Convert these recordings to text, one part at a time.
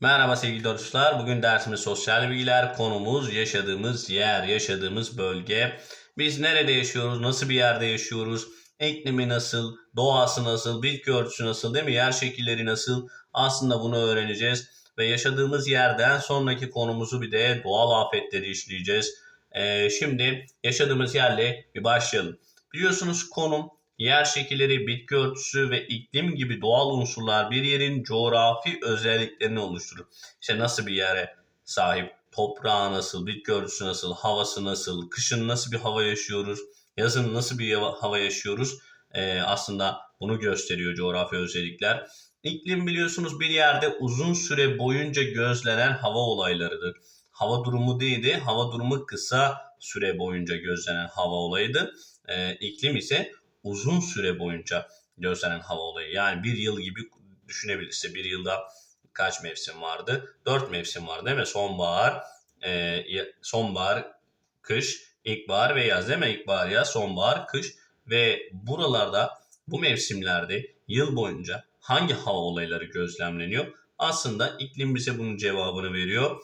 Merhaba sevgili dostlar. Bugün dersimiz sosyal bilgiler. Konumuz yaşadığımız yer, yaşadığımız bölge. Biz nerede yaşıyoruz, nasıl bir yerde yaşıyoruz, iklimi nasıl, doğası nasıl, bitki örtüsü nasıl değil mi, yer şekilleri nasıl aslında bunu öğreneceğiz. Ve yaşadığımız yerden sonraki konumuzu bir de doğal afetleri işleyeceğiz. Ee, şimdi yaşadığımız yerle bir başlayalım. Biliyorsunuz konum yer şekilleri, bitki örtüsü ve iklim gibi doğal unsurlar bir yerin coğrafi özelliklerini oluşturur. İşte nasıl bir yere sahip, toprağı nasıl, bitki örtüsü nasıl, havası nasıl, kışın nasıl bir hava yaşıyoruz, yazın nasıl bir hava- yaşıyoruz Ee, aslında bunu gösteriyor coğrafi özellikler. İklim biliyorsunuz bir yerde uzun süre boyunca gözlenen hava olaylarıdır. Hava durumu değildi, hava durumu kısa süre boyunca gözlenen hava olayıydı. Ee, iklim ise uzun süre boyunca gözlenen hava olayı. Yani bir yıl gibi düşünebiliriz. İşte bir yılda kaç mevsim vardı? Dört mevsim var değil mi? Sonbahar, e, sonbahar, kış, ilkbahar ve yaz değil mi? İlkbahar, yaz, sonbahar, kış ve buralarda bu mevsimlerde yıl boyunca hangi hava olayları gözlemleniyor? Aslında iklim bize bunun cevabını veriyor.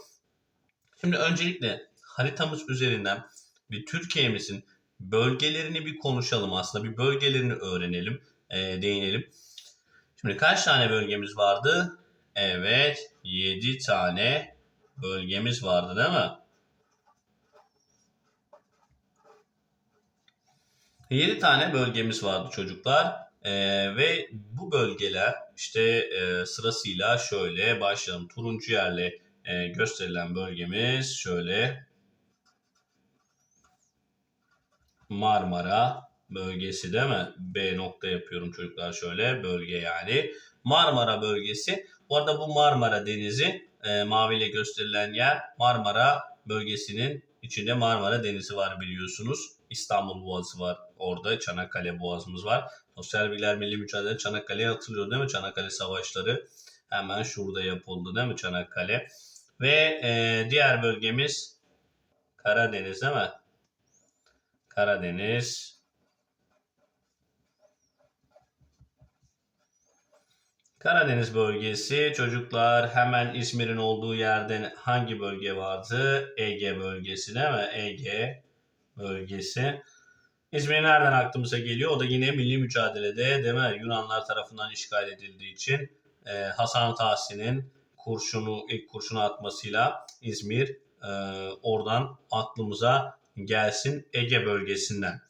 Şimdi öncelikle haritamız üzerinden bir Türkiye'mizin bölgelerini bir konuşalım aslında. Bir bölgelerini öğrenelim, e, değinelim. Şimdi kaç tane bölgemiz vardı? Evet, 7 tane bölgemiz vardı değil mi? 7 tane bölgemiz vardı çocuklar. E, ve bu bölgeler işte e, sırasıyla şöyle başlayalım. Turuncu yerle e, gösterilen bölgemiz şöyle Marmara bölgesi değil mi? B nokta yapıyorum çocuklar şöyle bölge yani. Marmara bölgesi. Bu arada bu Marmara Denizi e, maviyle gösterilen yer Marmara bölgesinin içinde Marmara Denizi var biliyorsunuz. İstanbul Boğazı var orada. Çanakkale Boğazımız var. Sosyal Bilgiler Milli Mücadele Çanakkale'yi hatırlıyor değil mi? Çanakkale Savaşları hemen şurada yapıldı değil mi Çanakkale? Ve e, diğer bölgemiz Karadeniz değil mi? Karadeniz. Karadeniz bölgesi çocuklar hemen İzmir'in olduğu yerden hangi bölge vardı? Ege bölgesi değil mi? Ege bölgesi. İzmir nereden aklımıza geliyor? O da yine milli mücadelede değil mi? Yunanlar tarafından işgal edildiği için e, Hasan Tahsin'in kurşunu ilk kurşunu atmasıyla İzmir e, oradan aklımıza gelsin Ege bölgesinden.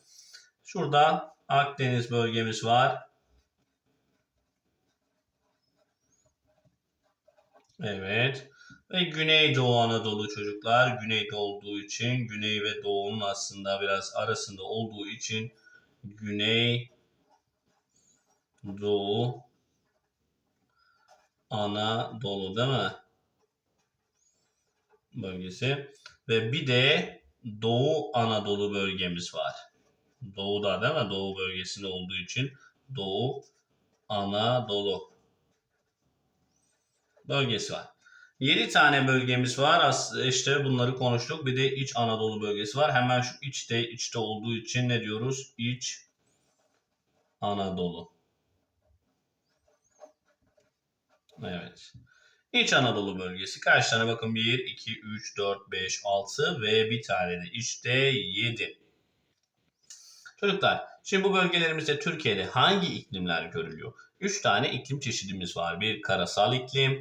Şurada Akdeniz bölgemiz var. Evet. Ve Güneydoğu Anadolu çocuklar. Güneyde olduğu için Güney ve Doğu'nun aslında biraz arasında olduğu için Güney Doğu Anadolu değil mi? Bölgesi. Ve bir de Doğu Anadolu bölgemiz var. Doğuda değil mi? Doğu bölgesinde olduğu için Doğu Anadolu bölgesi var. 7 tane bölgemiz var. İşte bunları konuştuk. Bir de İç Anadolu bölgesi var. Hemen şu içte içte olduğu için ne diyoruz? İç Anadolu. Evet. İç Anadolu bölgesi kaç tane? Bakın 1, 2, 3, 4, 5, 6 ve bir tane de işte 7. Çocuklar, şimdi bu bölgelerimizde Türkiye'de hangi iklimler görülüyor? 3 tane iklim çeşidimiz var. Bir karasal iklim,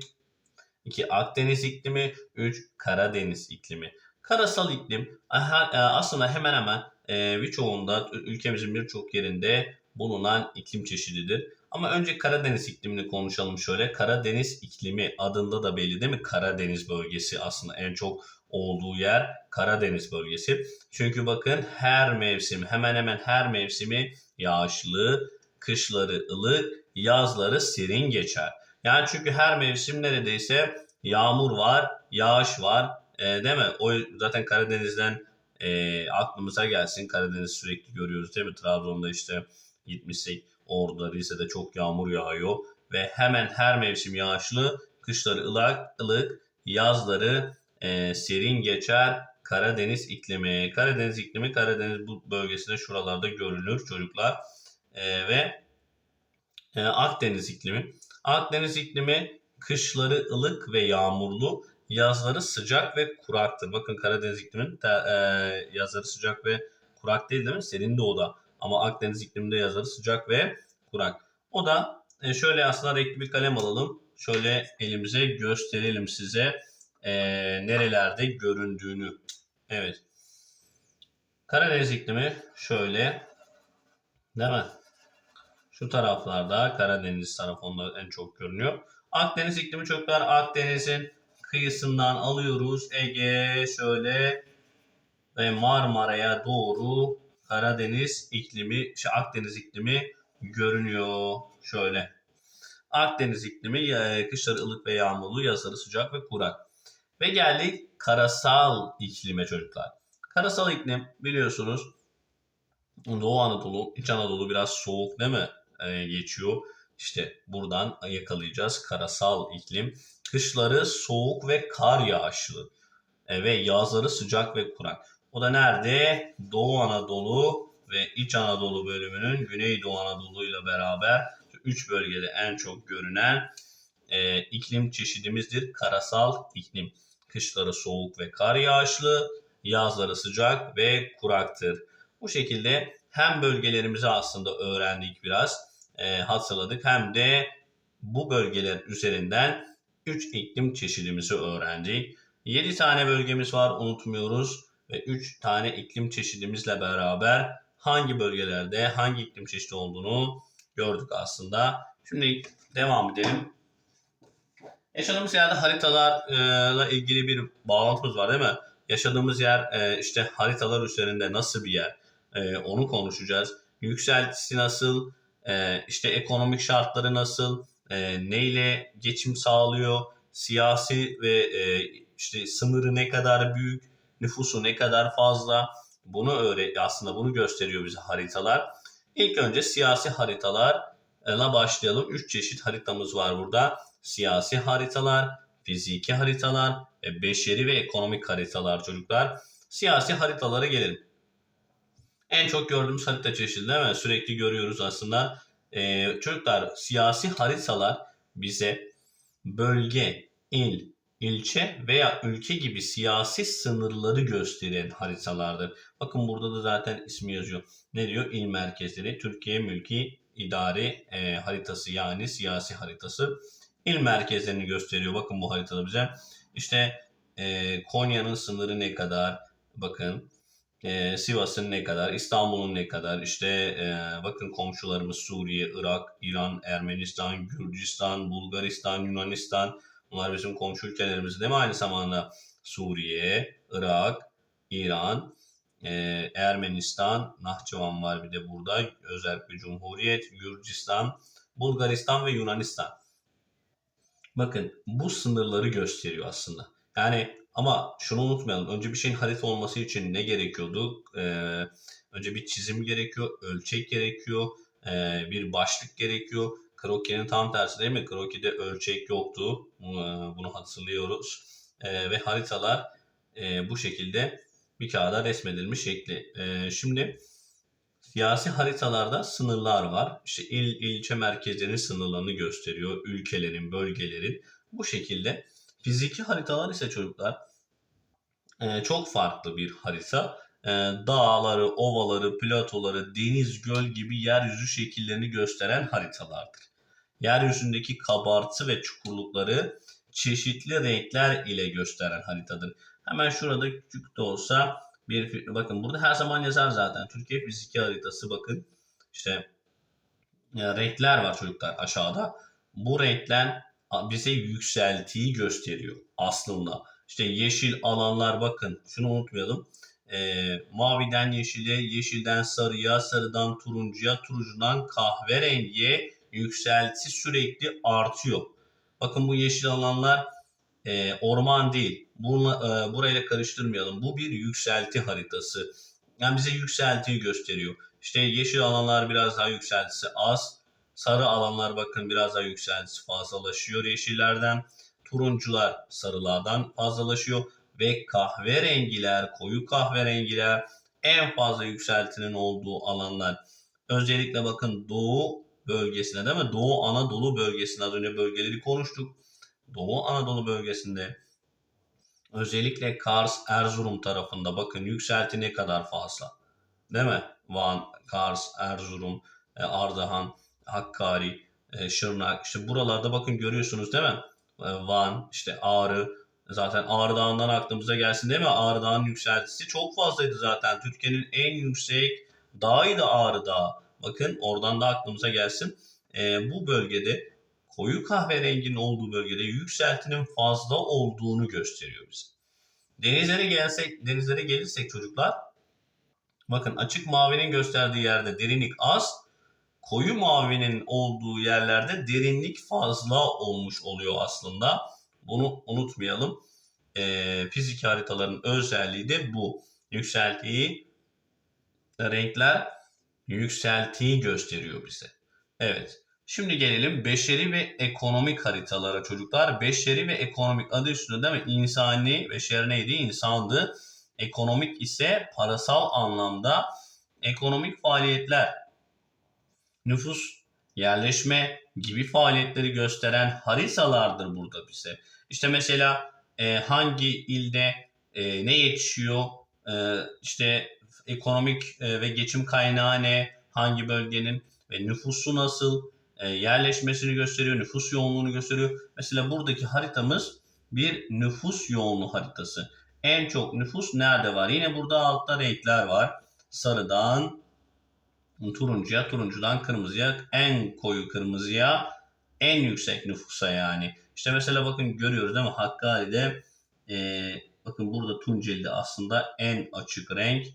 2 Akdeniz iklimi, 3 Karadeniz iklimi. Karasal iklim e, aslında hemen hemen e, birçoğunda ülkemizin birçok yerinde bulunan iklim çeşididir. Ama önce Karadeniz iklimini konuşalım şöyle. Karadeniz iklimi adında da belli değil mi? Karadeniz bölgesi aslında en çok olduğu yer Karadeniz bölgesi. Çünkü bakın her mevsim hemen hemen her mevsimi yağışlı, kışları ılık, yazları serin geçer. Yani çünkü her mevsim neredeyse yağmur var, yağış var, e, değil mi? O zaten Karadeniz'den e, aklımıza gelsin. Karadeniz sürekli görüyoruz değil mi? Trabzon'da işte gitmişsek orada Rize'de çok yağmur yağıyor ve hemen her mevsim yağışlı, kışları ılık, ılık, yazları e, serin geçer. Karadeniz iklimi, Karadeniz iklimi, Karadeniz bu bölgesinde şuralarda görülür çocuklar E, ve e, Akdeniz iklimi. Akdeniz iklimi Kışları ılık ve yağmurlu, yazları sıcak ve kuraktır. Bakın Karadeniz ikliminin e, yazları sıcak ve kurak değil değil mi? Serin de o da. Ama Akdeniz ikliminde yazları sıcak ve kurak. O da e, şöyle aslında renkli bir kalem alalım. Şöyle elimize gösterelim size e, nerelerde göründüğünü. Evet. Karadeniz iklimi şöyle değil mi? Şu taraflarda Karadeniz tarafında en çok görünüyor. Akdeniz iklimi çocuklar Akdeniz'in kıyısından alıyoruz. Ege şöyle ve Marmara'ya doğru Karadeniz iklimi, şey Akdeniz iklimi görünüyor. Şöyle. Akdeniz iklimi e, kışları ılık ve yağmurlu, yazları sıcak ve kurak. Ve geldik karasal iklime çocuklar. Karasal iklim biliyorsunuz Doğu Anadolu, İç Anadolu biraz soğuk değil mi? Ee, geçiyor. İşte buradan yakalayacağız karasal iklim. Kışları soğuk ve kar yağışlı E, ve yazları sıcak ve kurak. O da nerede? Doğu Anadolu ve İç Anadolu bölümünün Güneydoğu Anadolu ile beraber şu üç bölgede en çok görünen e, iklim çeşidimizdir. Karasal iklim. Kışları soğuk ve kar yağışlı, yazları sıcak ve kuraktır. Bu şekilde hem bölgelerimizi aslında öğrendik biraz, e, hatırladık hem de bu bölgeler üzerinden 3 iklim çeşidimizi öğrendik. 7 tane bölgemiz var unutmuyoruz ve 3 tane iklim çeşidimizle beraber hangi bölgelerde hangi iklim çeşidi olduğunu gördük aslında. Şimdi devam edelim. Yaşadığımız yerde haritalarla ilgili bir bağlantımız var değil mi? Yaşadığımız yer e, işte haritalar üzerinde nasıl bir yer? E, onu konuşacağız. Yükseltisi nasıl? E, işte ekonomik şartları nasıl? Neyle geçim sağlıyor? Siyasi ve işte sınırı ne kadar büyük? Nüfusu ne kadar fazla? Bunu öğret aslında bunu gösteriyor bize haritalar. İlk önce siyasi haritalarla başlayalım. Üç çeşit haritamız var burada. Siyasi haritalar, fiziki haritalar ve beşeri ve ekonomik haritalar çocuklar. Siyasi haritalara gelelim. En çok gördüğümüz harita çeşidi değil mi? Sürekli görüyoruz aslında. Ee, çocuklar siyasi haritalar bize bölge, il, ilçe veya ülke gibi siyasi sınırları gösteren haritalardır. Bakın burada da zaten ismi yazıyor. Ne diyor? İl merkezleri, Türkiye mülki idari e, haritası yani siyasi haritası. İl merkezlerini gösteriyor. Bakın bu haritada bize. İşte e, Konya'nın sınırı ne kadar? Bakın e, Sivas'ın ne kadar, İstanbul'un ne kadar, işte e, bakın komşularımız Suriye, Irak, İran, Ermenistan, Gürcistan, Bulgaristan, Yunanistan bunlar bizim komşu ülkelerimiz değil mi aynı zamanda? Suriye, Irak, İran, e, Ermenistan, Nahçıvan var bir de burada, özel bir cumhuriyet, Gürcistan, Bulgaristan ve Yunanistan. Bakın bu sınırları gösteriyor aslında. Yani ama şunu unutmayalım. Önce bir şeyin harita olması için ne gerekiyordu? Ee, önce bir çizim gerekiyor, ölçek gerekiyor, e, bir başlık gerekiyor. Kroki'nin tam tersi değil mi? Kroki'de ölçek yoktu. Bunu, bunu hatırlıyoruz. E, ve haritalar e, bu şekilde bir kağıda resmedilmiş şekli. E, şimdi siyasi haritalarda sınırlar var. İşte il, ilçe merkezlerinin sınırlarını gösteriyor. Ülkelerin, bölgelerin. Bu şekilde Fiziki haritalar ise çocuklar e, çok farklı bir harita. E, dağları, ovaları, platoları, deniz, göl gibi yeryüzü şekillerini gösteren haritalardır. Yeryüzündeki kabartı ve çukurlukları çeşitli renkler ile gösteren haritadır. Hemen şurada küçük de olsa bir bakın burada her zaman yazar zaten. Türkiye fiziki haritası bakın. İşte ya, renkler var çocuklar aşağıda. Bu renkler bize yükseltiyi gösteriyor aslında. İşte yeşil alanlar bakın şunu unutmayalım. E, maviden yeşile, yeşilden sarıya, sarıdan turuncuya, turuncudan kahverengiye yükselti sürekli artıyor. Bakın bu yeşil alanlar e, orman değil. Bunu, e, burayla karıştırmayalım. Bu bir yükselti haritası. Yani bize yükseltiyi gösteriyor. İşte yeşil alanlar biraz daha yükseltisi az. Sarı alanlar bakın biraz daha yükseltisi fazlalaşıyor yeşillerden. Turuncular sarılardan fazlalaşıyor. Ve kahverengiler, koyu kahverengiler en fazla yükseltinin olduğu alanlar. Özellikle bakın doğu bölgesine değil mi? Doğu Anadolu bölgesine az önce bölgeleri konuştuk. Doğu Anadolu bölgesinde özellikle Kars, Erzurum tarafında bakın yükselti ne kadar fazla. Değil mi? Van, Kars, Erzurum, e, Ardahan, Hakkari, e, Şırnak. işte buralarda bakın görüyorsunuz değil mi? E, Van, işte Ağrı. Zaten Ağrı Dağı'ndan aklımıza gelsin değil mi? Ağrı Dağı'nın yükseltisi çok fazlaydı zaten. Türkiye'nin en yüksek dağıydı Ağrı Dağı. Bakın oradan da aklımıza gelsin. E, bu bölgede koyu kahverenginin olduğu bölgede yükseltinin fazla olduğunu gösteriyor bize. Denizlere gelsek, denizlere gelirsek çocuklar, bakın açık mavinin gösterdiği yerde derinlik az, koyu mavinin olduğu yerlerde derinlik fazla olmuş oluyor aslında. Bunu unutmayalım. Ee, fizik haritaların özelliği de bu. Yükseltiyi, renkler yükseltiyi gösteriyor bize. Evet. Şimdi gelelim beşeri ve ekonomik haritalara çocuklar. Beşeri ve ekonomik adı üstünde değil mi? İnsani, beşer neydi? İnsandı. Ekonomik ise parasal anlamda ekonomik faaliyetler, nüfus, yerleşme gibi faaliyetleri gösteren haritalardır burada bize. İşte mesela e, hangi ilde e, ne yetişiyor, e, işte ekonomik e, ve geçim kaynağı ne, hangi bölgenin ve nüfusu nasıl, e, yerleşmesini gösteriyor, nüfus yoğunluğunu gösteriyor. Mesela buradaki haritamız bir nüfus yoğunluğu haritası. En çok nüfus nerede var? Yine burada altta renkler var. Sarıdan turuncuya, turuncudan kırmızıya, en koyu kırmızıya, en yüksek nüfusa yani. İşte mesela bakın görüyoruz değil mi? Hakkari'de e, bakın burada Tunceli'de aslında en açık renk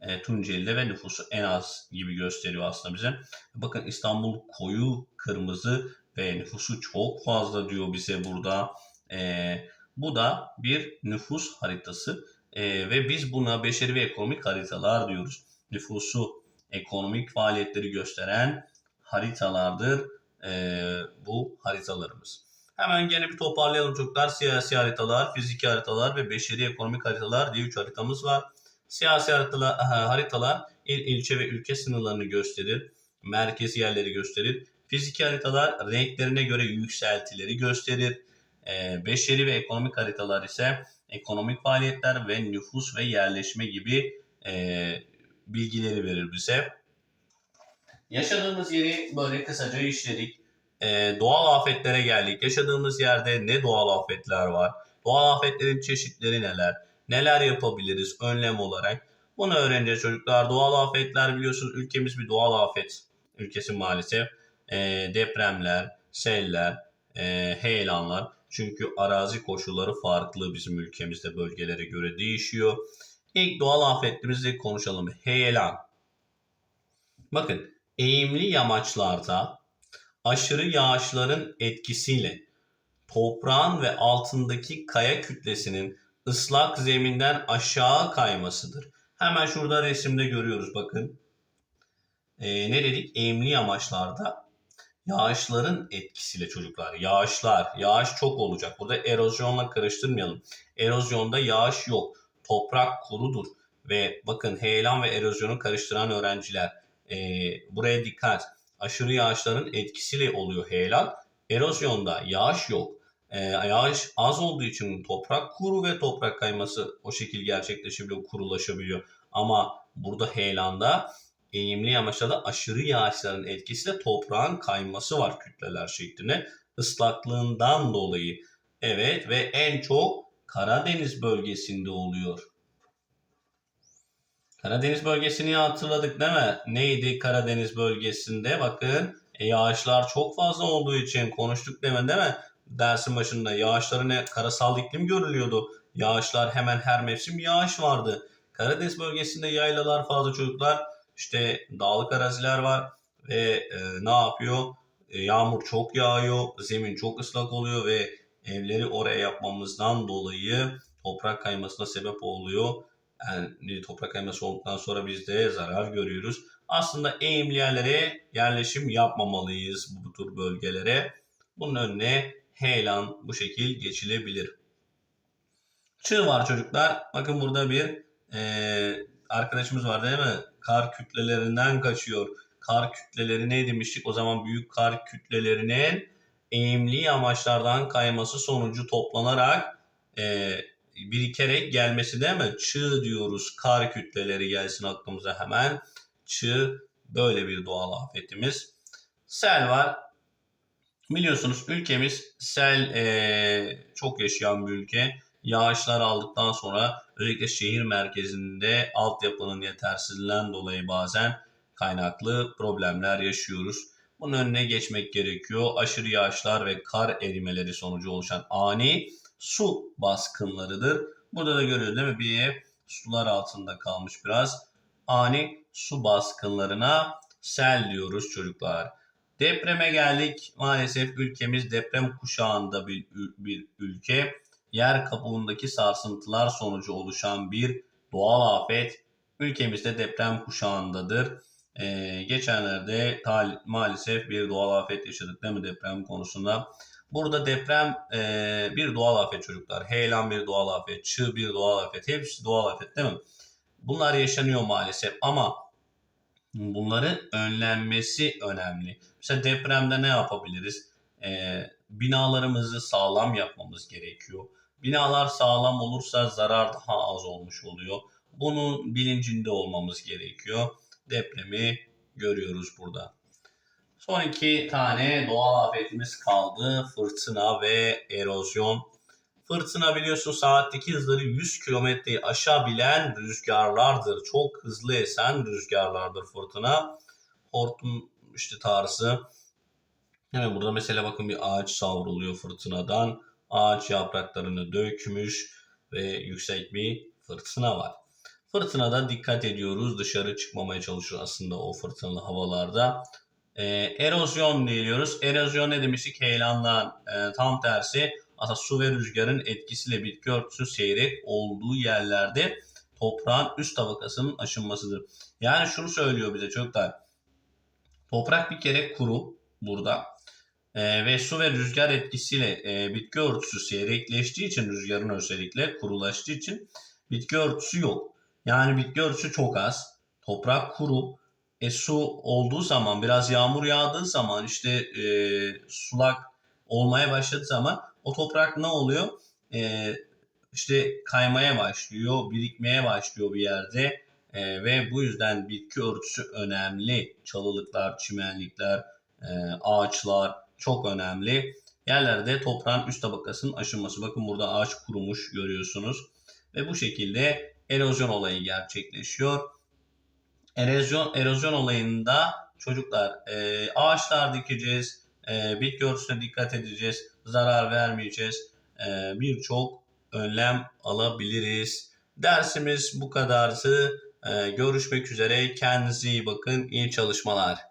e, Tunceli'de ve nüfusu en az gibi gösteriyor aslında bize. Bakın İstanbul koyu kırmızı ve nüfusu çok fazla diyor bize burada. E, bu da bir nüfus haritası e, ve biz buna beşeri ve ekonomik haritalar diyoruz. Nüfusu, ekonomik faaliyetleri gösteren haritalardır e, bu haritalarımız. Hemen gene bir toparlayalım çocuklar. Siyasi haritalar, fiziki haritalar ve beşeri ekonomik haritalar diye üç haritamız var. Siyasi haritalar, haritalar il, ilçe ve ülke sınırlarını gösterir. Merkezi yerleri gösterir. Fiziki haritalar renklerine göre yükseltileri gösterir. E, beşeri ve ekonomik haritalar ise ekonomik faaliyetler ve nüfus ve yerleşme gibi e, bilgileri verir bize. Yaşadığımız yeri böyle kısaca işledik. E, doğal afetlere geldik. Yaşadığımız yerde ne doğal afetler var? Doğal afetlerin çeşitleri neler? Neler yapabiliriz önlem olarak? Bunu öğreneceğiz çocuklar. Doğal afetler biliyorsunuz ülkemiz bir doğal afet ülkesi maalesef. E, depremler, seller, e, heyelanlar. Çünkü arazi koşulları farklı bizim ülkemizde bölgelere göre değişiyor. İlk doğal afetimizi konuşalım. Heyelan. Bakın eğimli yamaçlarda aşırı yağışların etkisiyle toprağın ve altındaki kaya kütlesinin ıslak zeminden aşağı kaymasıdır. Hemen şurada resimde görüyoruz bakın. Ee, ne dedik? Eğimli yamaçlarda yağışların etkisiyle çocuklar. Yağışlar, yağış çok olacak. Burada erozyonla karıştırmayalım. Erozyonda yağış yok. Toprak kurudur. Ve bakın heyelan ve erozyonu karıştıran öğrenciler. E, buraya dikkat. Aşırı yağışların etkisiyle oluyor heyelan. Erozyonda yağış yok. E, yağış az olduğu için toprak kuru ve toprak kayması o şekil gerçekleşebiliyor, kurulaşabiliyor. Ama burada heyelanda eğimli yamaçlarda aşırı yağışların etkisiyle toprağın kayması var kütleler şeklinde. Islaklığından dolayı. Evet ve en çok Karadeniz bölgesinde oluyor. Karadeniz bölgesini hatırladık değil mi? Neydi Karadeniz bölgesinde? Bakın e, yağışlar çok fazla olduğu için konuştuk mi? Değil mi? Dersin başında yağışların karasal iklim görülüyordu. Yağışlar hemen her mevsim yağış vardı. Karadeniz bölgesinde yaylalar fazla çocuklar. İşte dağlık araziler var ve e, ne yapıyor? E, yağmur çok yağıyor, zemin çok ıslak oluyor ve evleri oraya yapmamızdan dolayı toprak kaymasına sebep oluyor. Yani toprak kayması olduktan sonra biz de zarar görüyoruz. Aslında eğimli yerlere yerleşim yapmamalıyız bu tür bölgelere. Bunun önüne heyelan bu şekil geçilebilir. Çığ var çocuklar. Bakın burada bir e, arkadaşımız var değil mi? Kar kütlelerinden kaçıyor. Kar kütleleri ne demiştik? O zaman büyük kar kütlelerinin eğimli yamaçlardan kayması sonucu toplanarak e, birikerek gelmesi değil mi? Çığ diyoruz. Kar kütleleri gelsin aklımıza hemen. Çığ böyle bir doğal afetimiz. Sel var. Biliyorsunuz ülkemiz sel e, çok yaşayan bir ülke. Yağışlar aldıktan sonra özellikle şehir merkezinde altyapının yetersizliğinden dolayı bazen kaynaklı problemler yaşıyoruz. Bunun önüne geçmek gerekiyor. Aşırı yağışlar ve kar erimeleri sonucu oluşan ani su baskınlarıdır. Burada da görüyoruz değil mi? Bir ev sular altında kalmış biraz. Ani su baskınlarına sel diyoruz çocuklar. Depreme geldik. Maalesef ülkemiz deprem kuşağında bir, bir ülke. Yer kabuğundaki sarsıntılar sonucu oluşan bir doğal afet. Ülkemizde deprem kuşağındadır. Ee, geçenlerde tal- maalesef bir doğal afet yaşadık değil mi deprem konusunda? Burada deprem e, bir doğal afet çocuklar. Heyelan bir doğal afet, çığ bir doğal afet. Hepsi doğal afet değil mi? Bunlar yaşanıyor maalesef ama bunların önlenmesi önemli. Mesela depremde ne yapabiliriz? Ee, binalarımızı sağlam yapmamız gerekiyor. Binalar sağlam olursa zarar daha az olmuş oluyor. Bunun bilincinde olmamız gerekiyor. Depremi görüyoruz burada. Son iki tane doğal afetimiz kaldı. Fırtına ve erozyon. Fırtına biliyorsun saatteki hızları 100 kilometreyi aşabilen rüzgarlardır. Çok hızlı esen rüzgarlardır fırtına. Hortum işte tarzı. Hemen burada mesela bakın bir ağaç savruluyor fırtınadan. Ağaç yapraklarını dökmüş ve yüksek bir fırtına var. Fırtınada dikkat ediyoruz. Dışarı çıkmamaya çalışıyoruz aslında o fırtınalı havalarda. Ee, erozyon diyoruz. Erozyon ne demiştik? Heyelandan e, tam tersi aslında su ve rüzgarın etkisiyle bitki örtüsü seyrek olduğu yerlerde toprağın üst tabakasının aşınmasıdır. Yani şunu söylüyor bize çocuklar. Toprak bir kere kuru burada. Ee, ve su ve rüzgar etkisiyle e, bitki örtüsü seyrekleştiği için rüzgarın özellikle kurulaştığı için bitki örtüsü yok. Yani bitki örtüsü çok az. Toprak kuru. E, su olduğu zaman biraz yağmur yağdığı zaman işte e, sulak olmaya başladığı zaman o toprak ne oluyor? E, işte kaymaya başlıyor, birikmeye başlıyor bir yerde. E, ve bu yüzden bitki örtüsü önemli. Çalılıklar, çimenlikler, e, ağaçlar çok önemli. Yerlerde toprağın üst tabakasının aşınması. Bakın burada ağaç kurumuş görüyorsunuz. Ve bu şekilde erozyon olayı gerçekleşiyor. Erozyon, erozyon olayında çocuklar e, ağaçlar dikeceğiz, e, bitki örtüsüne dikkat edeceğiz, zarar vermeyeceğiz. E, Birçok önlem alabiliriz. Dersimiz bu kadardı. E, görüşmek üzere. Kendinize iyi bakın. İyi çalışmalar.